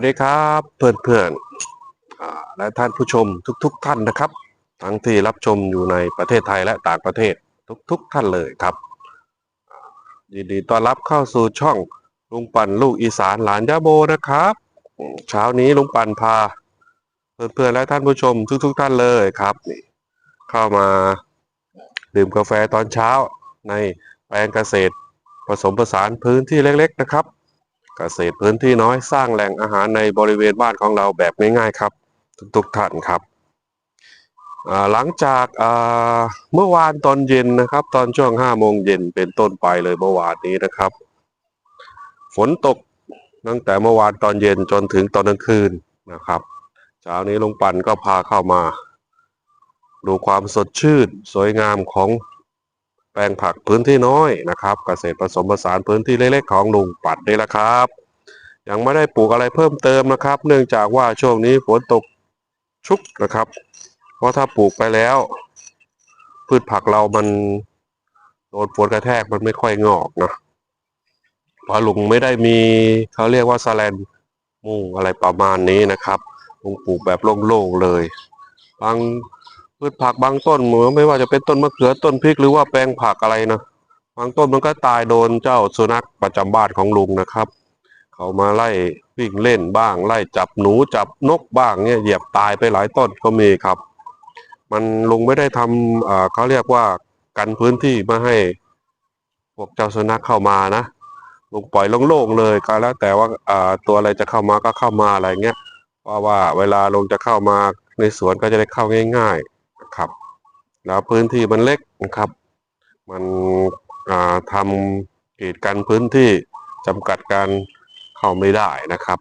วัสดีครับเพื่อนเพื่อนๆอ่าและท่านผู้ชมทุกๆท่านนะครับ ทั้งที่รับชมอยู่ในประเทศไทยและต่างประเทศทุกๆท่านเลยครับยินดีต้อนรับเข้าสู่ช่องลุงปั่นลูกอีสานหลานยาโบนะครับเช้านี้ลุงปั่นพา เพื่อนๆและท่านผู้ชมทุกๆท่านเลยครับนี่เข้ามาดื่มกาแฟตอนเช้าในแปลงเกษตร ผสมผสานพื้นที่เล็ก ๆ นะครับ เกษตรพื้นที่น้อยสร้างแหล่งอาหารในบริเวณบ้านของเราแบบง่ายๆครับ ทุกๆท่านครับหลังจากเมื่อวานตอนเย็นนะครับ ตอนช่วง5โมงเย็นเป็นต้นไปเลยเมื่อวานนี้นะครับ ฝนตกตั้งแต่เมื่อวานตอนเย็นจนถึงตอนกลางคืนนะครับเช้านี้ลุงปันก็พาเข้ามา ดูความสดชื่น สวยงามของแปลงผักพื้นที่น้อยนะครับ เกษตรผสมผสานพื้นที่เล็กๆของลุงปัดนี่แหละครับ ยังไม่ได้ปลูกอะไรเพิ่มเติมนะครับ เนื่องจากว่าช่วงนี้ฝนตกชุกนะครับ เพราะถ้าปลูกไปแล้ว พืชผักเรามันโดนฝนกระแทกมันไม่ค่อยงอกนะเพราะลุงไม่ได้มีเขาเรียกว่าสแลนมุงอะไรประมาณนี้นะครับลุงปลูกแบบโล่งๆเลย บางพืชผักบางต้นเหมือไม่ว่าจะเป็นต้นมะเขือต้นพริกหรือว่าแปลงผักอะไรนะบางต้นมันก็ตายโดนเจ้าสุนัขประจำบ้านของลุงนะครับ เขามาไล่วิ่งเล่นบ้าง ไล่จับหนูจับนกบ้างเนี่ยเหยียบตายไปหลายต้นก็มีครับ มันลุงไม่ได้ทำเขาเรียกว่ากันพื้นที่ไม่ให้พวกเจ้าสุนัขเข้ามานะลุงปล่อยโล่งๆเลยก็แล้วแต่ว่าาตัวอะไรจะเข้ามาก็เข้ามาอะไรเงี้ยเพราะว่าเวลาลุงจะเข้ามาในสวนก็จะได้เข้าง่ายๆนะครับ แล้วพื้นที่มันเล็กนะครับ มันทำกีดกันพื้นที่จำกัดการ เข้าไม่ได้นะครับ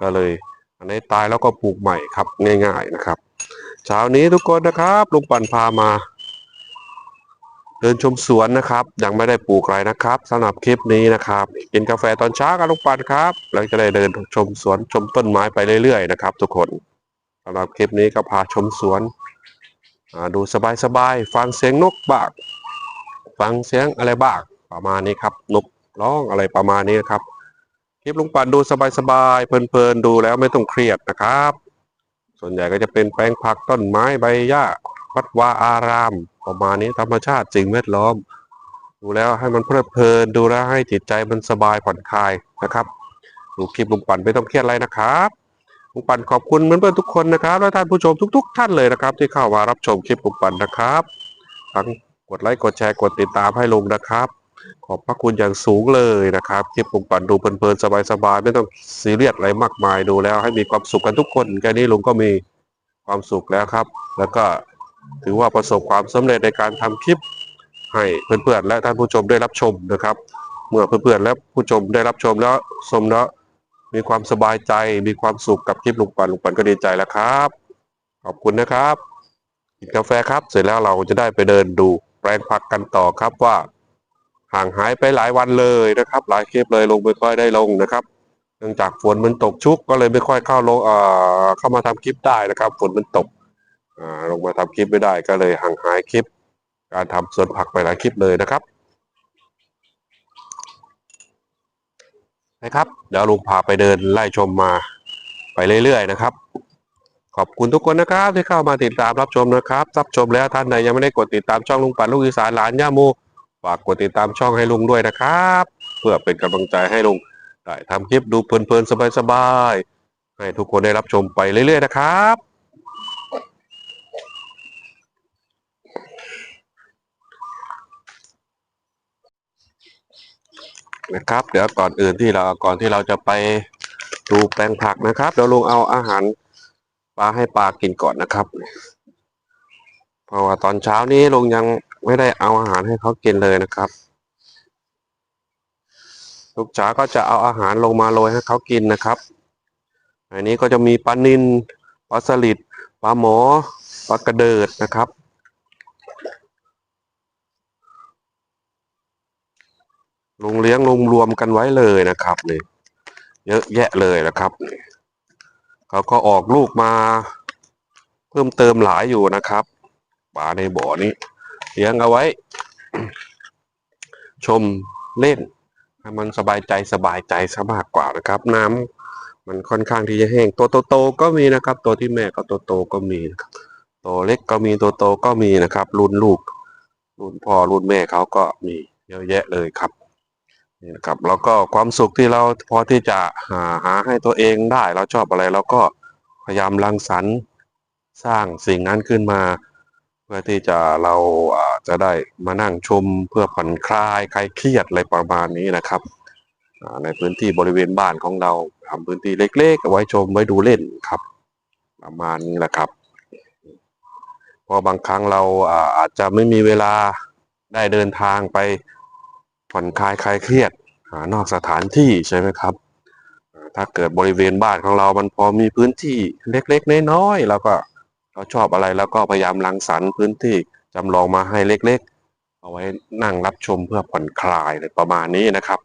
ก็เลยอันนี้ตายแล้วก็ปลูกใหม่ครับง่ายๆนะครับเช้านี้ทุกคนนะครับลุงปั่นพามา เดินชมสวนนะครับ ยังไม่ได้ปลูกอะไรนะครับสำหรับคลิปนี้นะครับ กินกาแฟตอนเช้ากับลุงปั่นครับแล้วจะได้เดินชมสวนชมต้นไม้ไปเรื่อยๆนะครับ ทุกคนสำหรับคลิปนี้ก็พาชมสวนดูสบายๆฟังเสียงนกบ้างฟังเสียงอะไรบ้างประมาณนี้ครับ นกร้องอะไรประมาณนี้นะครับ คลิปลุงปั่นดูสบายๆเพลินๆดูแล้วไม่ต้องเครียดนะครับ ส่วนใหญ่ก็จะเป็นแปลงผักต้นไม้ใบหญ้าวัดวาอาราม ประมาณนี้ธรรมชาติสิ่งแวดล้อม ดูแล้วให้มันเพลิดเพลินดูแล้วให้จิตใจมันสบายผ่อนคลายนะครับดูคลิปลุงปั่นไม่ต้องเครียดอะไรนะครับลุงปั่นขอบคุณเพื่อนๆทุกคนนะครับ และท่านผู้ชมทุก ๆ ท่านเลยนะครับ ที่เข้ามารับชมคลิปลุงปั่นนะครับทั้งกดไลค์กดแชร์กดติดตามให้ลุงนะครับ ขอบพระคุณอย่างสูงเลยนะครับคลิปลุงปั่นดูเพลินๆสบายๆไม่ต้องซีเรียสอะไรมากมายดูแล้ว ให้มีความสุขกันทุกคนแค่นี้ลุงก็มีความสุขแล้วครับ แล้วก็ถือว่าประสบความสำเร็จในการทำคลิปให้เพื่อนๆและท่านผู้ชมได้รับชมนะครับ เมื่อเพื่อนๆและผู้ชมได้รับชมแล้วชมแล้วมีความสบายใจมีความสุขกับคลิปลุงปันลุงปันก็ดีใจแล้วครับ ขอบคุณนะครับกินกาแฟครับ เสร็จแล้วเราจะได้ไปเดินดูแปลงผักกันต่อครับว่า ห่างหายไปหลายวันเลยนะครับ หลายคลิปเลยลงไม่ค่อยได้ลงนะครับ เนื่องจากฝนมันตกชุกก็เลยไม่ค่อยเข้าลงเอ่อเข้ามาทำคลิปได้นะครับ ฝนมันตกอ่าลงมาทำคลิปไม่ได้ก็เลยห่างหายคลิป การทำสวนผักไปหลายคลิปเลยนะครับนะครับ เดี๋ยวลุงพาไปเดินไล่ชมมาไปเรื่อยๆนะครับ ขอบคุณทุกคนนะครับที่เข้ามาติดตามรับชมนะครับรับชมแล้วท่านใดยังไม่ได้กดติดตามช่องลุงปั่นลูกอีสานหลานย่าโม ฝากกดติดตามช่องให้ลุงด้วยนะครับ เพื่อเป็นกำลังใจให้ลุงได้ทำคลิปดูเพลินๆสบายๆให้ทุกคนได้รับชมไปเรื่อยๆนะครับนะครับเดี๋ยวก่อนอื่นที่เราก่อนที่เราจะไปดูแปลงผักนะครับเดี๋ยวลุงเอาอาหารปลาให้ปลากินก่อนนะครับ เพราะว่าตอนเช้านี้ลุงยัง ไม่ได้เอาอาหารให้เขากินเลยนะครับ ลูกจ๋าก็จะเอาอาหารลงมาโรยให้เขากินนะครับ อันนี้ก็จะมีปลานิลปลาสลิดปลาหมอปลากระเดิดนะครับลงเลี้ยงลงรวมกันไว้เลยนะครับนี่เยอะแยะเลยนะครับเขาก็ออกลูกมา เพิ่มเติมหลายอยู่นะครับปลาในบ่อนี้ เลี้ยงเอาไว้ ชมเล่นให้มันสบายใจสบายใจซะมากกว่านะครับ น้มันค่อนข้างที่จะแห้งตัวโตๆก็มีนะครับ ตัวที่แม่ก็โตก็มีนะครับตัวเล็กก็มีตัวโตก็มีนะครับ รุ่นลูก รุ่นพ่อรุ่นแม่เขาก็มีเยอะแยะเลยครับนี่นะครับแล้วก็ความสุขที่เราพอที่จะหาหาให้ตัวเองได้เราชอบอะไรเราก็พยายามรังสรรค์สร้างสิ่งนั้นขึ้นมา พื่อที่จะเราจะได้มานั่งชมเพื่อผ่อนคลายคลายเครียดอะไรประมาณนี้นะครับในพื้นที่บริเวณบ้านของเราทำพื้นที่เล็กๆเอาไว้ชมไว้ดูเล่นครับ ประมาณนี้แหละครับเพราะบางครั้งเราอาจจะไม่มีเวลาได้เดินทางไปผ่อนคลายคลายเครียดนอกสถานที่ใช่ไหมครับ ถ้าเกิดบริเวณบ้านของเรามันพอมีพื้นที่เล็กๆน้อยๆแล้วก็ เราชอบอะไรแล้วก็พยายามรังสรรค์พื้นที่จำลองมาให้เล็กๆ เอาไว้นั่งรับชมเพื่อผ่อนคลายอะไรประมาณนี้นะครับ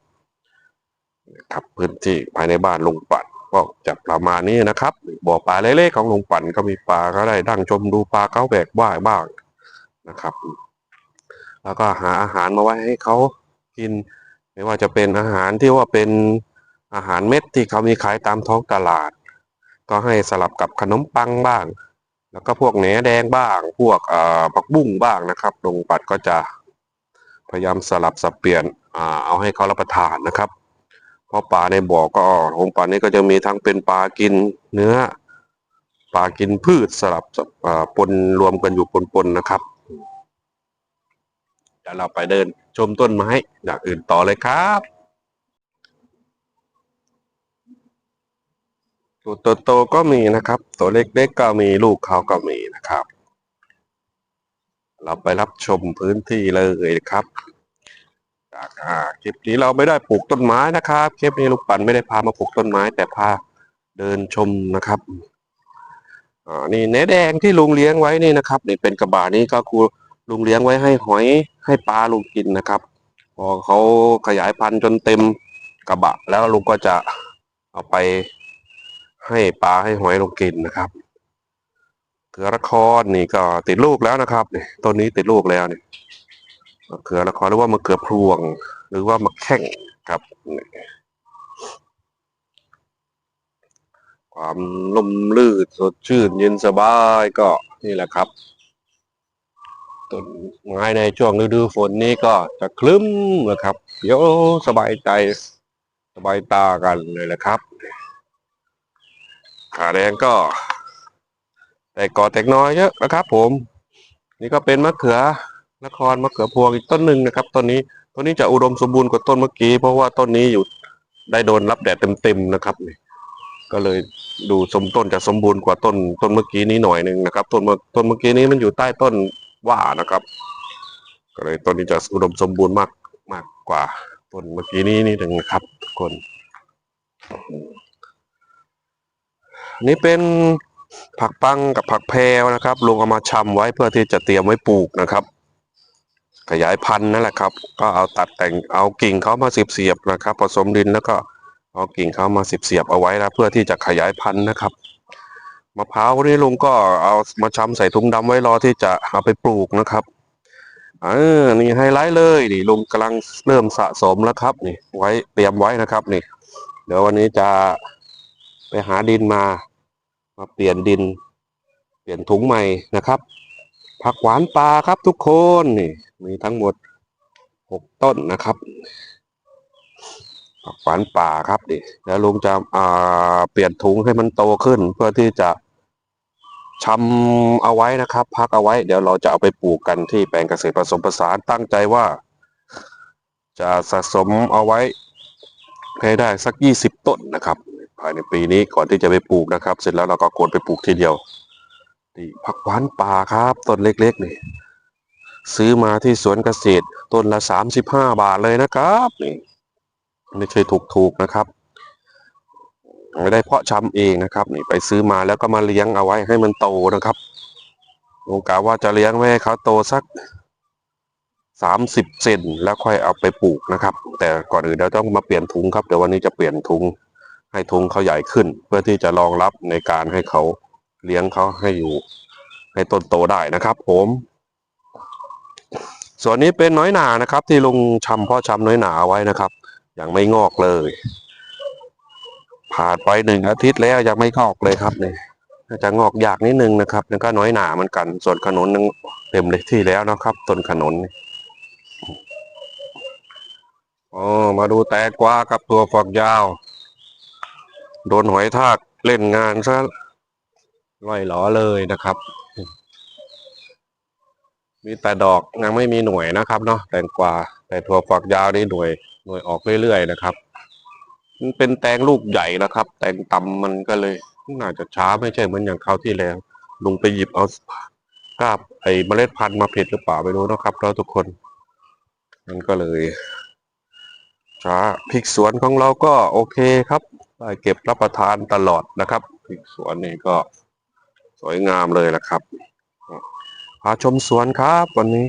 ครับพื้นที่ภายในบ้านลุงปั่นก็จะประมาณนี้นะครับบ่อปลาเล็กๆของลุงปั่นก็มีปลาก็ได้ดั่งชมดูปลาเขาแบกว่ายบ้างนะครับ แล้วก็หาอาหารมาไว้ให้เขากิน ไม่ว่าจะเป็นอาหารที่ว่าเป็นอาหารเม็ดที่เขามีขายตามท้องตลาด ก็ให้สลับกับขนมปังบ้าง แล้วก็พวกแหนแดงบ้าง พวกผักบุ้งบ้างนะครับลงปัดก็จะพยายามสลับสับเปลี่ยนอเอาให้เขารับประทานนะครับ เพราะปลาในบ่อก็ของปลานี้ก็จะมีทั้งเป็นปลากินเนื้อปลากินพืชสลับปนรวมกันอยู่ปนๆนะครับเดี๋ยวเราไปเดินชมต้นไม้อย่างอื่นต่อเลยครับ ตัวโตๆก็มีนะครับ ตัวเล็กๆก็มีลูกเขาก็มีนะครับ เราไปรับชมพื้นที่เลยครับจากอ่าคลิปนี้เราไม่ได้ปลูกต้นไม้นะครับคลิปนี้ลูกปั่นไม่ได้พามาปลูกต้นไม้ แต่พาเดินชมนะครับอ่านี่เนแดงที่ลุงเลี้ยงไว้นี่นะครับนี่เป็นกระบะนี้ก็คือลุงเลี้ยงไว้ให้หอยให้ปลาลุงกินนะครับ พอเขาขยายพันธุ์จนเต็มกระบะ แล้วลุงก็จะเอาไป ให้ปลาให้หอยลงกินนะครับเขือระคอนนี่ก็ติดลูกแล้วนะครับนี่ต้นนี้ติดลูกแล้วเนี่มะเขือระคอนหรือว่ามะเขือพวง หรือว่ามะแข้งครับ ความลมลื่นสดชื่นเย็นสบายก็นี่แหละครับต้นไม้ในช่วงฤดูฝนนี้ก็จะคลึ้มนะครับเดี๋ยวสบายใจสบายตากันเลยแหละครับ ขาแดงก็ แต่กอแตกน้อยเยอะนะครับผม นี่ก็เป็นมะเขือนครมะเขือพวงอีกต้นหนึ่งนะครับต้นนี้ต้นนี้จะอุดมสมบูรณ์กว่าต้นเมื่อกี้ เพราะว่าต้นนี้อยู่ได้โดนรับแดดเต็มๆนะครับนี่ก็เลยดูสมต้นจะสมบูรณ์กว่าต้นต้นเมื่อกี้นี้หน่อยหนึ่งนะครับต้นต้นเมื่อกี้นี้มันอยู่ใต้ต้นว่านะครับ ก็เลยต้นนี้จะอุดมสมบูรณ์มากมากกว่าต้นเมื่อกี้นี้นิดหนึ่งนะครับ ทุกคน นี่เป็นผักปังกับผักแพรวนะครับลุงเอามาชำไว้เพื่อที่จะเตรียมไว้ปลูกนะครับ ขยายพันธุ์นั่นแหละครับ ก็เอาตัดแต่งเอากิ่งเขามาสิบเสียบนะครับ ผสมดินแล้วก็เอากิ่งเขามาสิบเสียบเอาไว้นะเพื่อที่จะขยายพันธุ์นะครับมะพร้าวนี่ลุงก็เอามาชำใส่ถุงดำไว้รอที่จะเอาไปปลูกนะครับเออนี่ไฮไลท์เลยนี่ลุงกำลังเริ่มสะสมแล้วครับ นี่ ไว้เตรียมไว้นะครับ นี่ เดี๋ยววันนี้จะ หาดินมา มาเปลี่ยนดิน เปลี่ยนถุงใหม่นะครับ ผักหวานปลาครับทุกคนนี่มีทั้งหมดหกต้นนะครับ ผักหวานป่าครับดิแล้วลุงจะอ่าเปลี่ยนถุงให้มันโตขึ้น เพื่อที่จะชำเอาไว้นะครับ พักเอาไว้ เดี๋ยวเราจะเอาไปปลูกกันที่แปลงเกษตรผสมผสานตั้งใจว่า จะสะสมเอาไว้ให้ได้สักยี่สิบต้นนะครับ ภายในปีนี้ก่อนที่จะไปปลูกนะครับ เสร็จแล้วเราก็โกนไปปลูกทีเดียวนี่ผักหวานป่าครับต้นเล็กๆนี่ซื้อมาที่สวนเกษตรต้นละสามสิบาทเลยนะครับนี่ไม่ใช่ถูกๆนะครับไม่ได้เพาะชำเองนะครับนี่ไปซื้อมาแล้วก็มาเลี้ยงเอาไว้ให้มันโตนะครับโอกาว่าจะเลี้ยงไว้ให้เขาโตสักสามสิบเซนแล้วค่อยเอาไปปลูกนะครับ แต่ก่อนอื่นเราต้องมาเปลี่ยนถุงครับเดี๋ยววันนี้จะเปลี่ยนถุง ให้ถุงเขาใหญ่ขึ้น เพื่อที่จะรองรับในการให้เขาเลี้ยงเขาให้อยู่ ให้ต้นโตได้นะครับผมส่วนนี้เป็นน้อยหนานะครับ ที่ลุงชำเพ่อชำน้อยหนาเอาไว้นะครับยังไม่งอกเลย ผ่านไปหนึ่งอาทิตย์แล้วยังไม่งอกเลยครับเนี่ยน่าจะงอกยากนิดนึงนะครับแล้วก็น้อยหนาเหมือนกัน ส่วนขนุนนึงเต็มเลยที่แล้วนะครับต้นขนุนอ๋อมาดูแตงกวากับตัวฝักยาว โดนหอยทากเล่นงานซะร่อยหลอเลยนะครับ มีแต่ดอกยังไม่มีหน่วยนะครับเนาะแตงกวาแต่ถั่วฝักยาวนี่หน่วยหน่วยออกเรื่อยๆนะครับ มันเป็นแตงลูกใหญ่นะครับ แตงตำมันก็เลยน่าจะช้าไม่ใช่เหมือนอย่างคราวที่แล้วลุงไปหยิบเอากาบไอ้เมล็ดพันธุ์มาผิดหรือเปล่าไม่รู้นะครับเราทุกคน มันก็เลยช้าพริกสวนของเราก็โอเคครับ ได้เก็บรับประทานตลอดนะครับพริกสวนนี่ก็สวยงามเลยนะครับพาชมสวนครับวันนี้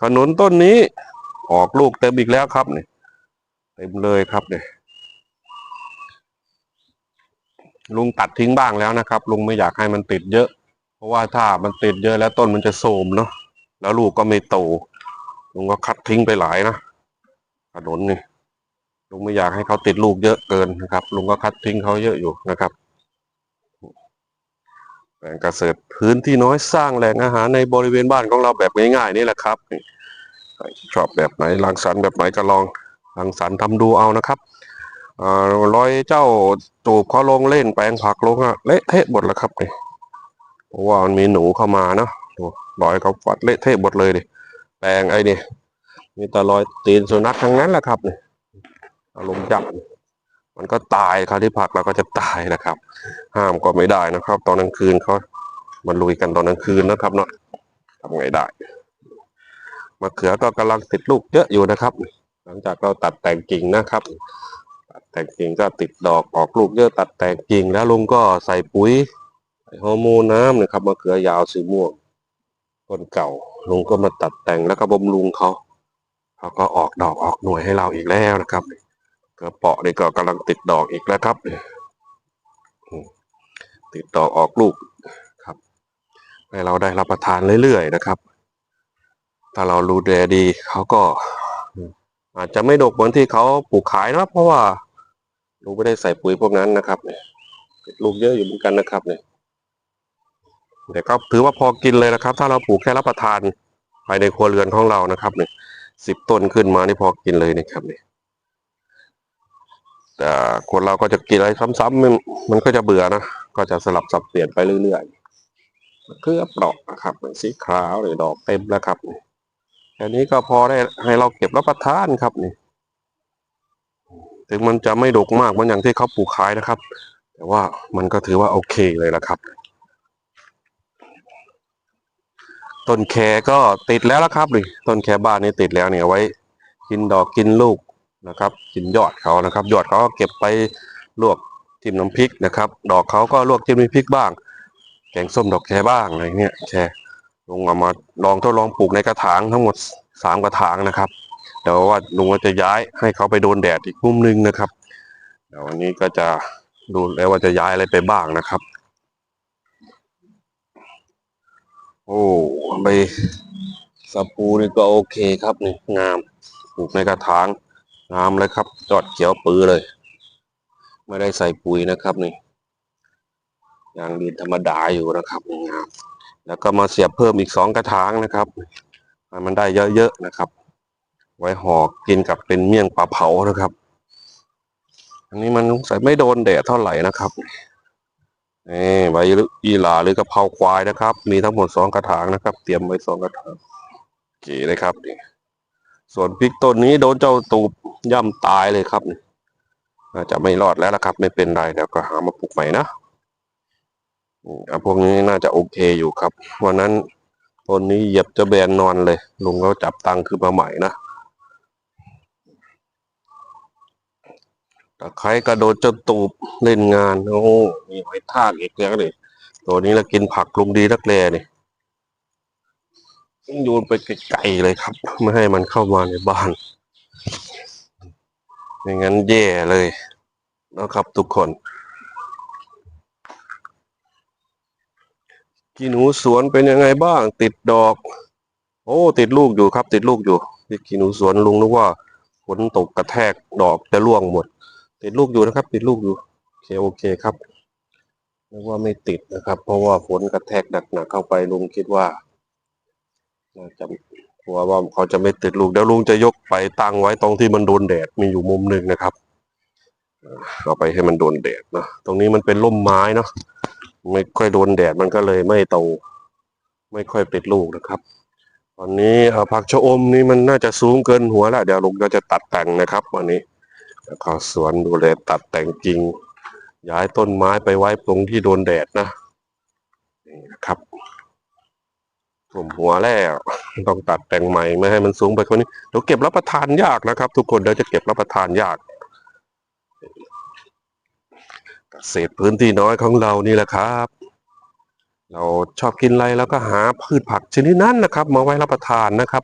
ขนุนต้นนี้ ออกลูกเต็มอีกแล้วครับเนี่ยเต็มเลยครับเนี่ยลุงตัดทิ้งบ้างแล้วนะครับ ลุงไม่อยากให้มันติดเยอะ เพราะว่าถ้ามันติดเยอะแล้วต้นมันจะโทมเนาะแล้วลูกก็ไม่โตลุงก็คัดทิ้งไปหลายนะขนุนนี่ ลุงไม่อยากให้เขาติดลูกเยอะเกินนะครับ ลุงก็คัดทิ้งเขาเยอะอยู่นะครับแปลงเกษตรพื้นที่น้อยสร้างแหล่งอาหารในบริเวณบ้านของเราแบบง่ายๆนี่แหละครับชอบแบบไหนรังสรรค์แบบไหนก็ลองรังสรรค์ทำดูเอานะครับร้อยเจ้าตูบเขาลงเล่นแปลงผักลงอะเละเทะหมดแล้วครับนี่เพราะว่ามันมีหนูเข้ามาเนาะดูรอยเขาฟัดเละเทะหมดเลยดิแปลงไอ้นี่มีแต่รอยตีนสุนัขทั้งนั้นแหละครับนี่ อารมณ์จับ มันก็ตายครับที่ผักเราก็จะตายนะครับ ห้ามก็ไม่ได้นะครับ ตอนกลางคืนเขามันลุยกันตอนกลางคืนนะครับเนาะทำไงได้มะเขือก็กำลังติดลูกเยอะอยู่นะครับ หลังจากเราตัดแต่งกิ่งนะครับตัดแต่งกิ่งก็ติดดอกออกลูกเยอะตัดแต่งกิ่งแล้วลุงก็ใส่ปุ๋ยใส่ฮอร์โมนน้ำนะครับมะเขือยาวสีม่วงต้นเก่าลุงก็มาตัดแต่งแล้วก็บำรุงเขาเขาก็ออกดอกออกหน่วยให้เราอีกแล้วนะครับ กระเปาะนี่ก็กำลังติดดอกอีกแล้วครับ ติดดอกออกลูกครับ ให้เราได้รับประทานเรื่อยๆนะครับ ถ้าเราดูแลดีเขาก็ อาจจะไม่ดกเหมือนที่เขาปลูกขายนะเพราะว่าลุงไม่ได้ใส่ปุ๋ยพวกนั้นนะครับเนี่ยลูกเยอะอยู่เหมือนกันนะครับเนี่ยแต่ก็ถือว่าพอกินเลยนะครับ ถ้าเราปลูกแค่รับประทานภายในครัวเรือนของเรานะครับเนี่ยสิบต้นขึ้นมานี่พอกินเลยนะครับเนี่ย แต่คนเราก็จะกินอะไรซ้ำๆมันก็จะเบื่อนะ ก็จะสลับสับเปลี่ยนไปเรื่อยๆเคลือบดอกนะครับสีขาวหรือดอกเต็มแล้วครับนี่แค่นี้ก็พอได้ให้เราเก็บรับประทานครับนี่ ถึงมันจะไม่ดกมากเหมือนอย่างที่เขาปลูกขายนะครับ แต่ว่ามันก็ถือว่าโอเคเลยละครับ ต้นแคก็ติดแล้วละครับนี่ต้นแคบ้านนี่ติดแล้วเนี่ยไว้ กินดอกกินลูก นะครับ กินยอดเขานะครับ ยอดเขาก็เก็บไปลวกจิ้มน้ำพริกนะครับ ดอกเขาก็ลวกจิ้มน้ำพริกบ้าง แกงส้มดอกแคบ้างอะไรเงี้ยแคลุงเอามาลองทดลองปลูกในกระถางทั้งหมดสามกระถางนะครับเดี๋ยวว่าลุงก็จะย้ายให้เขาไปโดนแดดอีกมุมหนึงนะครับเดี๋ยววันนี้ก็จะดูแล้วว่าจะย้ายอะไรไปบ้างนะครับ โอ้ใบสปูนี่ก็โอเคครับนี่งามปลูกในกระถาง งามเลยครับยอดเขียวปื้อเลย ไม่ได้ใส่ปุ๋ยนะครับนี่ยางดินธรรมดาอยู่นะครับงามแล้วก็มาเสียบเพิ่มอีกสองกระถางนะครับให้มันได้เยอะๆนะครับ ไว้ห่อกินกับเป็นเมี่ยงปลาเผานะครับ อันนี้มันใส่ไม่โดนแดดเท่าไหร่นะครับนี่ใบยีหร่าหรือกะเพราควายนะครับ มีทั้งหมดสองกระถางนะครับ เตรียมไว้สองกระถางโอเคเลยครับนี่ ส่วนพริกต้นนี้โดนเจ้าตูบย่ำตายเลยครับนี่อาจจะไม่รอดแล้วละครับ ไม่เป็นไรเดี๋ยวก็หามาปลูกใหม่นะอะพวกนี้น่าจะโอเคอยู่ครับวันนั้นต้นนี้เหยียบจะแบนนอนเลย ลุงก็จับตังค์ขึ้นมาใหม่นะตะไคร้กระโดดจนตูบเล่นงาน โอ้มีหอยทากอีกแล้วนี่ตัวนี้เรากินผักลุงดีนักแลนี่ โยนไปไกลๆเลยครับ ไม่ให้มันเข้ามาในบ้านไม่งั้นแย่เลยนะครับทุกคนกีหนูสวนเป็นยังไงบ้าง ติดดอก โอ้ ติดลูกอยู่ครับ ติดลูกอยู่ที่กีหนูสวนลุงนึกว่าฝนตกกระแทกดอกจะร่วงหมด ติดลูกอยู่นะครับ ติดลูกอยู่เคโอเคครับนึกว่าไม่ติดนะครับ เพราะว่าฝนกระแทกหนักๆเข้าไปลุงคิดว่า จะกลัวว่าเขาจะไม่ติดลูกเดี๋ยวลุงจะยกไปตั้งไว้ตรงที่มันโดนแดดมีอยู่มุมหนึ่งนะครับเอาไปให้มันโดนแดดเนาะตรงนี้มันเป็นร่มไม้เนาะไม่ค่อยโดนแดดมันก็เลยไม่โตไม่ค่อยติดลูกนะครับ ตอนนี้เอ่อผักชะอมนี่มันน่าจะสูงเกินหัวแล้วเดี๋ยวลุงก็จะตัดแต่งนะครับวันนี้เข้าสวนดูแลตัดแต่งจริง ย้ายต้นไม้ไปไว้ตรงที่โดนแดดนะนี่นะครับ กลุ่มหัวแล้วต้องตัดแต่งใหม่ไม่ให้มันสูงไปกว่านี้เดี๋ยวเก็บรับประทานยากนะครับ ทุกคนเดี๋ยวจะเก็บรับประทานยากเกษตรพื้นที่น้อยของเรานี่แหละครับ เราชอบกินอะไรแล้วก็หาพืชผักชนิดนั้นนะครับ มาไว้รับประทานนะครับ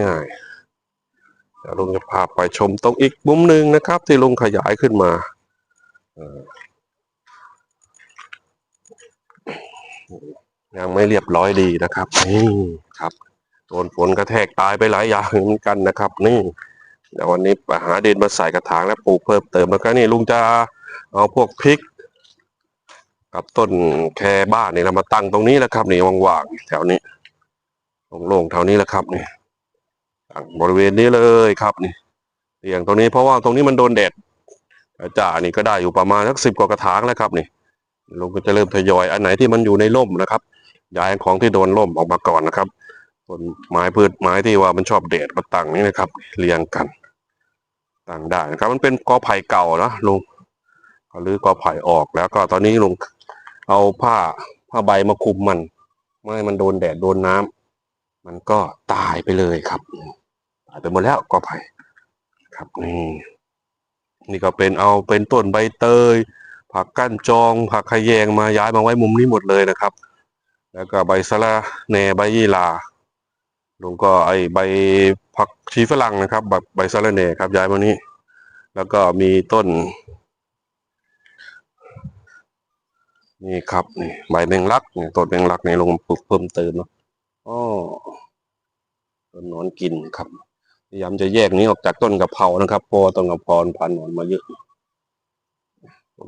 ง่ายๆเดี๋ยวลุงจะพาไปชมตรงอีกมุมหนึ่งนะครับ ที่ลุงขยายขึ้นมาเอ่อ ยังไม่เรียบร้อยดีนะครับนี่ครับโดนฝนกระแทกตายไปหลายอย่างเหมือนกันนะครับ นี่เดี๋ยววันนี้ปหาดินมาใส่กระถางแล้วปลูกเพิ่มเติมแล้วก็นี่ลุงจะเอาพวกพริก กับต้นแคบ้านนี่เรามาตั้งตรงนี้แหละครับนี่ว่างๆแถวนี้โล่งๆแถวนี้แหละครับนี่ตั้งบริเวณนี้เลยครับนี่เตียงตรงนี้เพราะว่าตรงนี้มันโดนแดดจ่านี่ก็ได้อยู่ประมาณสักสิบกว่ากระถางแล้วครับนี่ลุงก็จะเริ่มทยอยอันไหนที่มันอยู่ในร่มนะครับ ย้ายของที่โดนร่มออกมาก่อนนะครับต้นไม้พืชไม้ที่ว่ามันชอบแดดก็ตั้งนี่นะครับ เรียงกันตั้งได้นะครับ มันเป็นกอไผ่เก่านะลุงเขาลื้อกอไผ่ออกแล้วก็ตอนนี้ลุงเอาผ้าผ้าใบมาคลุมมันไม่ให้มันโดนแดดโดนน้ำมันก็ตายไปเลยครับตายไปหมดแล้วก็ไผ่ครับนี่นี่ก็เป็นเอาเป็นต้นใบเตย ผักกั้นจอง ผักขะแยงมาย้ายมาไว้มุมนี้หมดเลยนะครับ แล้วก็ใบสะระแหน่ใบยี่หราลุงก็ไอใบผักชีฝรั่งนะครับแบบใบสะระแหน่ครับย้ายมานี้ แล้วก็มีต้น นี่ครับนี่ใบแมงลักนี่ต้นแมงลักในลงปลูกเพิ่มเติมเนาะอ๋อต้นนอนกินครับพยายามจะแยกนี้ออกจากต้นกะเพรานะครับเพราะต้นกะเพราพันหนอนมาเยอะ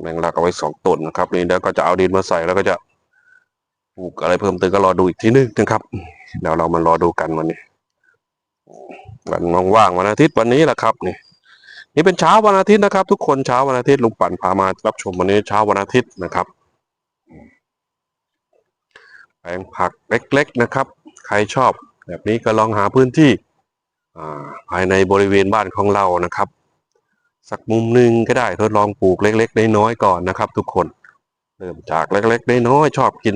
แมงลักเอาไว้สองต้นนะครับนี่แล้วก็จะเอาดินมาใส่แล้วก็จะูกอะไรเพิ่มเติมก็รอดูอีกทีนึงนะครับเดี๋ยวเรามารอดูกันวันนี้วันว่างวันอาทิตย์วันนี้แหละครับนี่นี่เป็นเช้าวันอาทิตย์นะครับ ทุกคนเช้าวันอาทิตย์ลุงปั่นพามารับชมวันนี้เช้าวันอาทิตย์นะครับแปลงผักเล็ก ๆนะครับ ใครชอบแบบนี้ก็ลองหาพื้นที่ภายในบริเวณบ้านของเรานะครับ สักมุมหนึ่งก็ได้ทดลองปลูกเล็ก ๆ น้อยๆก่อนนะครับ ทุกคนเริ่มจากเล็ก ๆ น้อยๆชอบกิน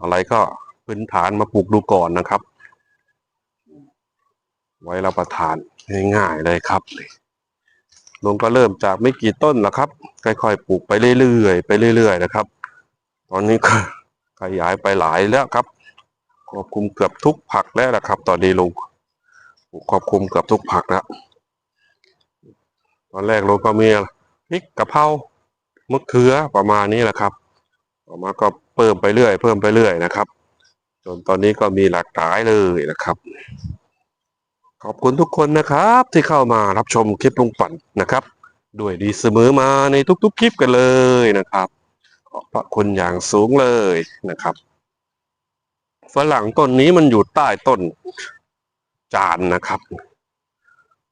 อะไรก็พื้นฐานมาปลูกดูก่อนนะครับ ไว้รับประทานง่ายๆเลยครับลุงก็เริ่มจากไม่กี่ต้นนะครับ ค่อยๆปลูกไปเรื่อยๆไปเรื่อยๆนะครับ ตอนนี้ก็ขยายไปหลายแล้วครับครอบคลุมเกือบทุกผักแล้วนะครับ ตอนนี้ลุงครอบคลุมเกือบทุกผักแล้วตอนแรกลุงก็มีพริกกะเพรามะเขือประมาณนี้แหละครับ ต่อมาก็ เพิ่มไปเรื่อย เพิ่มไปเรื่อยนะครับ จนตอนนี้ก็มีหลากหลายเลยนะครับ ขอบคุณทุกคนนะครับที่เข้ามารับชมคลิปลุงปั่นนะครับ ด้วยดีเสมอมาในทุกๆคลิปกันเลยนะครับ ขอบพระคุณอย่างสูงเลยนะครับ ฝรั่งต้นนี้มันอยู่ใต้ต้นจานนะครับ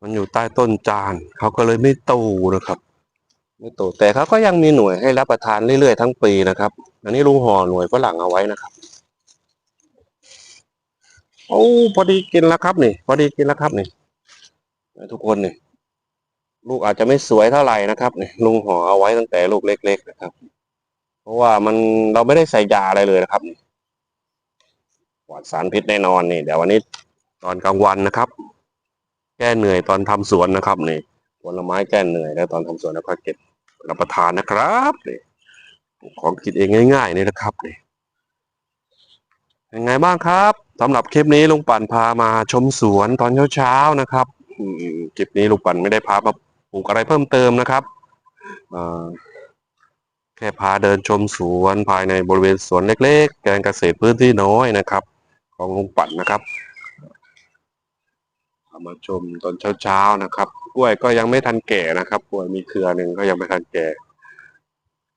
มันอยู่ใต้ต้นจานเขาก็เลยไม่โตนะครับ ไม่โตแต่เขาก็ยังมีหน่วยให้รับประทานเรื่อยๆทั้งปีนะครับ อันนี้ลุงห่อหน่วยฝรั่งเอาไว้นะครับโอ้พอดีกินแล้วครับนี่ พอดีกินแล้วครับนี่ทุกคนนี่ลูกอาจจะไม่สวยเท่าไหร่นะครับนี่ลุงห่อเอาไว้ตั้งแต่ลูกเล็ก ๆ นะครับ เพราะว่ามันเราไม่ได้ใส่ยาอะไรเลยนะครับนี่ปลอดสารพิษแน่นอนนี่เดี๋ยววันนี้ตอนกลางวันนะครับ แก้เหนื่อยตอนทำสวนนะครับนี่ผลไม้แก้เหนื่อยแล้วตอนทำสวนแล้วก็เก็บรับประทานนะครับนี่ ของกินเองง่ายๆนี่นะครับนี่ยังไงบ้างครับสำหรับคลิปนี้ลุงปั่นพามาชมสวนตอนเช้าๆนะครับคลิปนี้ลุงปั่นไม่ได้พามาปลูกอะไรเพิ่มเติมนะครับแค่พาเดินชมสวนภายในบริเวณสวนเล็กๆแกงเกษตรพื้นที่น้อยนะครับ ของลุงปั่นนะครับามาชมตอนเช้าๆนะครับ กล้วยก็ยังไม่ทันแก่นะครับ กล้วยมีเครือหนึ่งก็ยังไม่ทันแก่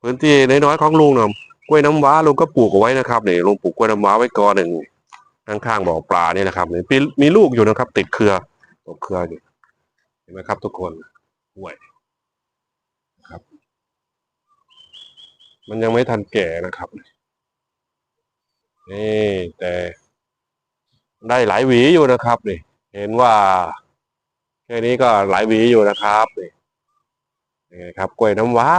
พื้นที่น้อยๆของลุงเนาะกล้วยน้ำว้าลุงก็ปลูกเอาไว้นะครับเนี่ยลุงปลูกกล้วยน้ำว้าไว้กอหนึ่งข้างๆบ่อปลาเนี่ยนะครับเนี่ปีมีลูกอยู่นะครับ ติดเครือตกเครืออยู่เห็นไหมครับ ทุกคนห่วยครับ มันยังไม่ทันแก่นะครับนี่แต่ได้หลายหวีอยู่นะครับนี่เห็นว่าแค่นี้ก็หลายหวีอยู่นะครับนี่ยังไงครับ กล้วยน้ำว้า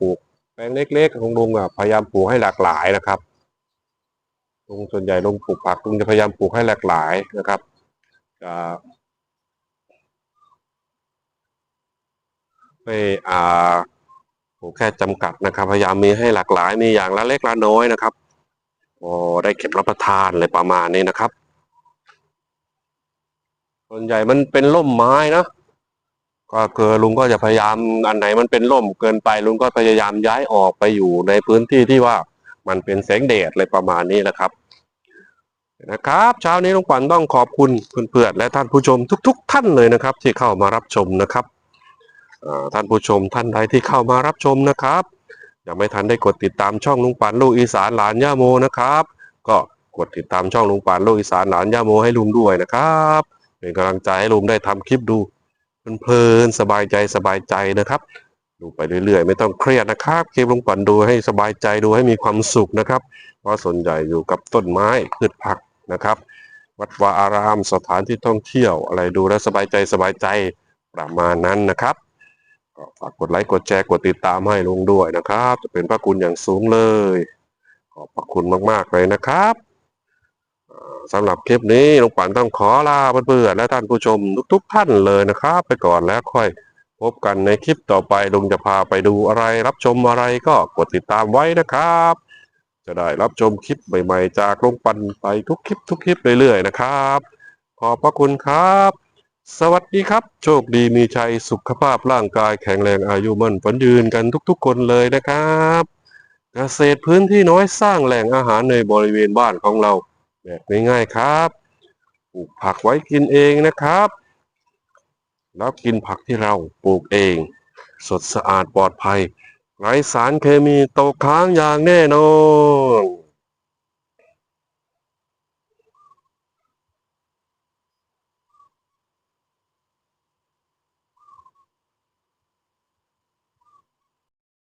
ปลูก ลงเล็กๆของลุงอะพยายามปลูกให้หลากหลายนะครับลุงส่วนใหญ่ลุงปลูกผักลุงจะพยายามปลูกให้หลากหลายนะครับจะไม่อ่าปลูกแค่จำกัดนะครับ พยายามมีให้หลากหลายมีอย่างละเล็กละน้อยนะครับพอได้เก็บรับประทานเลยประมาณนี้นะครับ ส่วนใหญ่มันเป็นร่มไม้นะ ก็คือลุงก็จะพยายามอันไหนมันเป็นร่มเกินไปลุงก็พยายามย้ายออกไปอยู่ในพื้นที่ที่ว่ามันเป็นแสงแดดอะไรประมาณนี้นะครับนะครับเช้านี้ลุงขวัญต้องขอบคุณเพื่อนๆและท่านผู้ชมทุก ๆ ท่านเลยนะครับ ที่เข้ามารับชมนะครับท่านผู้ชมท่านใดที่เข้ามารับชมนะครับยังไม่ทันได้กดติดตามช่องลุงปันลูกอีสานหลานย่าโมนะครับ ก็กดติดตามช่องลุงปันลูกอีสานหลานย่าโมให้ลุงด้วยนะครับ เป็นกำลังใจให้ลุงได้ทำคลิปดู เพลินสบายใจสบายใจนะครับ ดูไปเรื่อยๆ ไม่ต้องเครียดนะครับคลิปลุงปันดูให้สบายใจดูให้มีความสุขนะครับ เพราะส่วนใหญ่อยู่กับต้นไม้พืชผักนะครับ วัดวาอารามสถานที่ท่องเที่ยวอะไรดูแล้วสบายใจสบายใจประมาณนั้นนะครับก็ฝากกดไลค์กดแชร์กดติดตามให้ลุงด้วยนะครับ จะเป็นพระคุณอย่างสูงเลย ขอบพระคุณมากๆเลยนะครับ สำหรับคลิปนี้ลุงปันต้องขอลาเพื่อนๆและท่านผู้ชมทุกๆท่านเลยนะครับ ไปก่อนแล้วค่อยพบกันในคลิปต่อไปลุงจะพาไปดูอะไรรับชมอะไรก็กดติดตามไว้นะครับ จะได้รับชมคลิปใหม่ๆ จากลุงปันไปทุกคลิปทุกคลิปเรื่อยๆนะครับ ขอบพระคุณครับ สวัสดีครับ โชคดีมีชัยสุขภาพร่างกายแข็งแรงอายุมั่นฝันยืนกันทุกๆ คนเลยนะครับ เกษตรพื้นที่น้อยสร้างแหล่งอาหารในบริเวณบ้านของเรา แบบง่ายๆครับปลูกผักไว้กินเองนะครับ แล้วกินผักที่เราปลูกเอง สดสะอาดปลอดภัย ไร้สารเคมีตกค้างอย่างแน่นอน